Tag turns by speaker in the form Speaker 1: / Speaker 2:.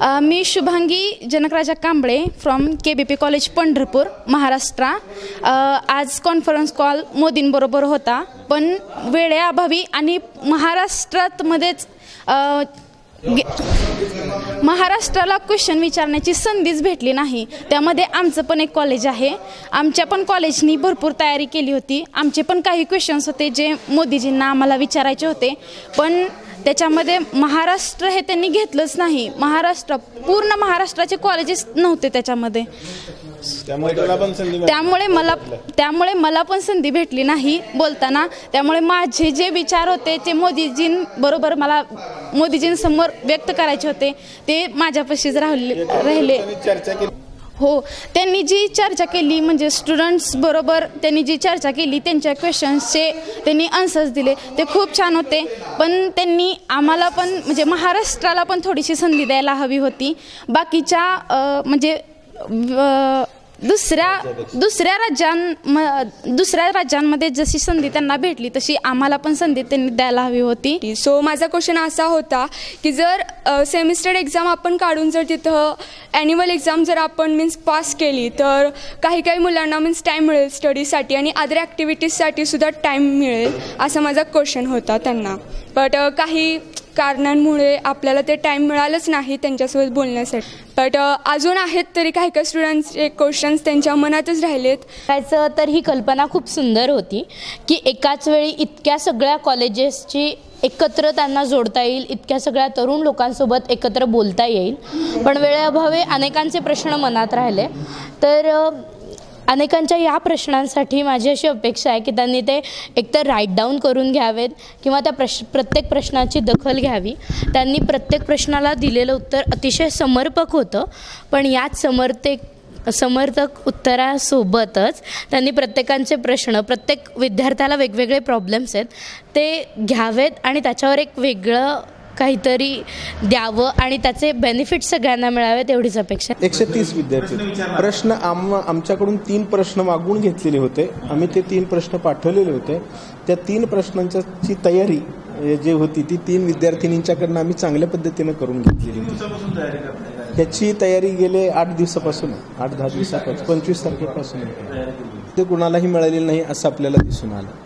Speaker 1: A, me Shubhangi Janakraja Kamble from K B P college Pandharpur Maharashtra. अ, आज conference call मोदींबरोबर होता पण वेळेअभावी आणि महाराष्ट्रातमध्येच अ, गे- महाराष्ट्राला क्वेश्चन विचारण्याची संधीच भेटली नाही. त्यामध्ये आमचं पण एक कॉलेज आहे. आमच्या पण कॉलेजनी भरपूर तयारी केली होती. आमचे पण काही क्वेश्चन्स होते जे मोदीजींना आम्हाला विचारायचे होते. पण त्याच्यामध्ये महाराष्ट्र हे त्यांनी घेतलंच नाही. महाराष्ट्र पूर्ण महाराष्ट्राचे कॉलेजेस नव्हते त्याच्यामध्ये.
Speaker 2: त्यामुळे
Speaker 1: मला त्यामुळे मला पण संधी भेटली नाही बोलताना. त्यामुळे माझे जे विचार होते ते मोदीजींबरोबर मला मोदीजींसमोर व्यक्त करायचे होते ते माझ्यापाशीच राहिले राहिले. हो त्यांनी जी चर्चा केली म्हणजे स्टुडंट्स बरोबर त्यांनी जी चर्चा केली त्यांच्या क्वेश्चन्सचे त्यांनी आन्सर्स दिले ते खूप छान होते. पण त्यांनी आम्हाला पण म्हणजे महाराष्ट्राला पण थोडीशी संधी द्यायला हवी होती. बाकीच्या म्हणजे दुसऱ्या दुसऱ्या राज्यां म- दुसऱ्या राज्यांमध्ये जशी संधी त्यांना भेटली तशी आम्हाला पण संधी त्यांनी द्यायला हवी होती.
Speaker 3: सो माझा क्वेश्चन असा होता की जर सेमिस्टर एक्झाम आपण काढून जर तिथं ॲन्युअल एक्झाम जर आपण मीन्स पास केली तर काही काही मुलांना मीन्स टाईम मिळेल स्टडीसाठी आणि अदर ॲक्टिव्हिटीजसाठी सुद्धा टाईम मिळेल असा माझा क्वेश्चन होता त्यांना. बट काही कारणांमुळे आपल्याला ते टाईम मिळालंच नाही त्यांच्यासोबत बोलण्यासाठी. बट uh, अजून आहेत तरी काही काही स्टुडंट्सचे क्वेश्चन्स त्यांच्या मनातच राहिलेत.
Speaker 4: त्याचं तर ही कल्पना खूप सुंदर होती की एकाच वेळी इतक्या सगळ्या कॉलेजेसची एकत्र त्यांना जोडता येईल इतक्या सगळ्या तरुण लोकांसोबत एकत्र बोलता येईल. पण वेळेअभावे अनेकांचे प्रश्न मनात राहिले. तर अनेकांच्या या प्रश्नांसाठी माझी अशी अपेक्षा आहे की त्यांनी ते एकतर राईट डाऊन करून घ्यावेत किंवा त्या प्रश्न प्रत्येक प्रश्नाची दखल घ्यावी. त्यांनी प्रत्येक प्रश्नाला दिलेलं उत्तर अतिशय समर्पक होतं पण याच समर्थिक समर्थक उत्तरासोबतच त्यांनी प्रत्येकांचे प्रश्न प्रत्येक विद्यार्थ्याला वेगवेगळे प्रॉब्लेम्स आहेत ते घ्यावेत आणि त्याच्यावर एक वेगळं काहीतरी द्यावं आणि त्याचे बेनिफिट सगळ्यांना मिळावेत एवढीच अपेक्षा
Speaker 2: एकशे तीस विद्यार्थी प्रश्न आम आमच्याकडून तीन प्रश्न मागून घेतलेले होते. आम्ही ते तीन प्रश्न पाठवलेले होते. त्या तीन प्रश्नांची तयारी जी होती ती तीन विद्यार्थिनींच्याकडनं आम्ही चांगल्या पद्धतीनं करून घेतलेली होती. त्याची तयारी गेले आठ दिवसापासून. आठ दहा दिवसापासून पंचवीस तारखेपासून. ते कुणालाही मिळालेलं नाही असं आपल्याला दिसून आलं.